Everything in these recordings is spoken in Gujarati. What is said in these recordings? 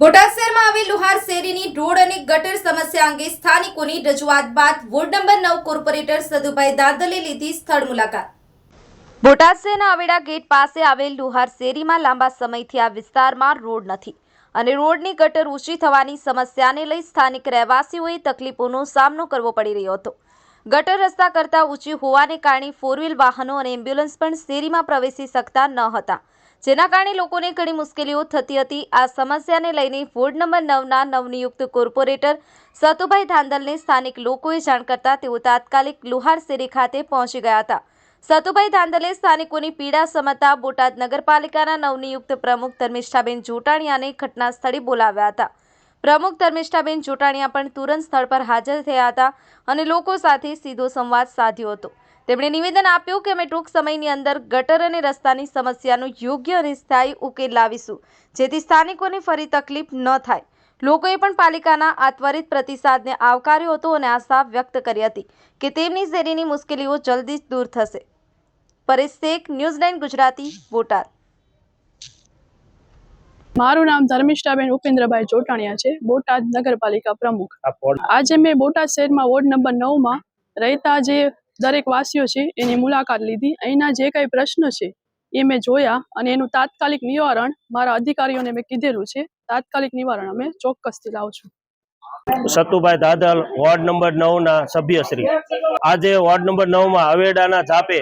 બોટાદ શહેરમાં આવેલ લુહાર શેરીની રોડ અને ગટર સમસ્યા અંગે સ્થાનિકોની રજૂઆત બાદ વોર્ડ નંબર નવ કોર્પોરેટર સદુભાઈ દાદલે લીધી સ્થળ મુલાકાત. બોટાદ શહેરના આવેડા ગેટ પાસે આવેલ લુહાર શેરીમાં લાંબા સમયથી આ વિસ્તારમાં રોડ નથી અને રોડની ગટર ઊંચી થવાની સમસ્યાને લઈ સ્થાનિક રહેવાસીઓએ તકલીફોનો સામનો કરવો પડી રહ્યો હતો. ગટર રસ્તા કરતાં ઊંચી હોવાને કારણે ફોર વાહનો અને એમ્બ્યુલન્સ પણ શેરીમાં પ્રવેશી શકતા ન હતા. જેના કારણે લોકોને ઘણી મુશ્કેલીઓ થતી હતી. આ સમસ્યાને લઈને વોર્ડ નંબર નવના નવનિયુક્ત કોર્પોરેટર સતુભાઈ ધાંધલને સ્થાનિક લોકોએ જાણ કરતા તેઓ તાત્કાલિક લુહાર શેરી ખાતે પહોંચી ગયા હતા. સતુભાઈ ધાંધલે સ્થાનિકોની પીડા સમજતા બોટાદ નગરપાલિકાના નવનિયુક્ત પ્રમુખ ધર્મિષ્ઠાબેન જોટાણીયાને ઘટના સ્થળે બોલાવ્યા હતા. પ્રમુખ ધર્મિષ્ઠાબેન જોટાણીયા પણ તુરંત સ્થળ પર હાજર થયા હતા અને લોકો સાથે સીધો સંવાદ સાધ્યો હતો. તેમણે નિવેદન આપ્યું કે અમે ટૂંક સમયની અંદર ગટર અને રસ્તાની સમસ્યાનો યોગ્ય અને સ્થાયી ઉકેલ લાવીશું, જેથી સ્થાનિકોને ફરી તકલીફ ન થાય. લોકોએ પણ પાલિકાના આ ત્વરિત પ્રતિસાદને આવકાર્યો હતો અને આશા વ્યક્ત કરી હતી કે તેમની શેરીની મુશ્કેલીઓ જલ્દી જ દૂર થશે. પરેશ શેખ ન્યૂઝ ગુજરાતી, બોટાદ. મારું નામ ધર્મિષ્ઠાબેન ઉપેન્દ્રભાઈ જોટાણિયા છે બોટાદ નગરપાલિકા પ્રમુખ. આજે મેં બોટાદ શહેરમાં વોર્ડ નંબર નવમાં રહેતા જે દરેક વાસીઓ છે એની મુલાકાત લીધી. અહીંના જે કાંઈ પ્રશ્ન છે એ મેં જોયા અને એનું તાત્કાલિક નિવારણ મારા અધિકારીઓને મેં કીધેલું છે. તાત્કાલિક નિવારણ અમે ચોક્કસથી લાવશું. સતુભાઈ દાદલ વોર્ડ નંબર નવ ના સભ્યશ્રી. આજે વોર્ડ નંબર નવમાં અવેડાના ઝાપે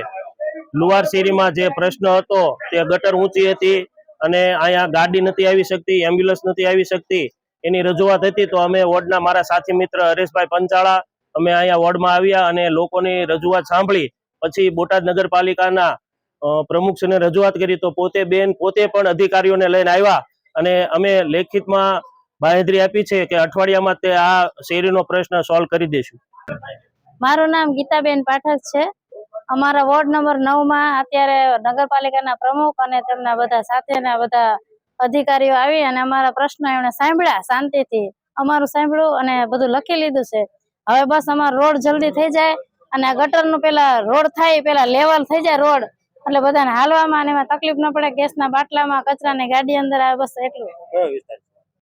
લુવાર શેરીમાં જે પ્રશ્ન હતો તે ગટર ઊંચી હતી. અને અહીંયા ગાડી નથી આવી શકતી એમ્બ્યુલન્સ નથી આવી શકતી, એની રજૂઆત હતી તો અમે વોર્ડના મારા સાથી મિત્ર હરેશભાઈ પંચાળા, અમે અહીંયા વોર્ડમાં આવ્યા અને લોકોની રજૂઆત સાંભળી. પછી બોટાદ નગરપાલિકાના પ્રમુખશ્રીને રજૂઆત કરી તો પોતે બેન, પોતે પણ અધિકારીઓને લઈને આવ્યા અને અમે લેખિતમાં બાંહેધરી આપી છે કે અઠવાડિયામાં તે આ શેરીનો પ્રશ્ન સોલ્વ કરી દઈશું મારું નામ ગીતાબેન પાઠક છે. અમારા વોર્ડ નંબર નવમાં અત્યારે નગરપાલિકાના પ્રમુખ અને તેમના બધા સાથેના બધા અધિકારીઓ આવી અને અમારા પ્રશ્ન એમણે સાંભળ્યા શાંતિથી. અમારું સાંભળ્યું અને બધું લખી લીધું છે. હવે બસ અમારો રોડ જલ્દી થઈ જાય અને આ ગટરનું પેલા રોડ થાય પેલા લેવલ થઈ જાય રોડ. એટલે બધાને હાલવામાં અને એમાં તકલીફ ન પડે. ગેસના બાટલામાં, કચરાની ગાડી અંદર આવે, બસ એટલું.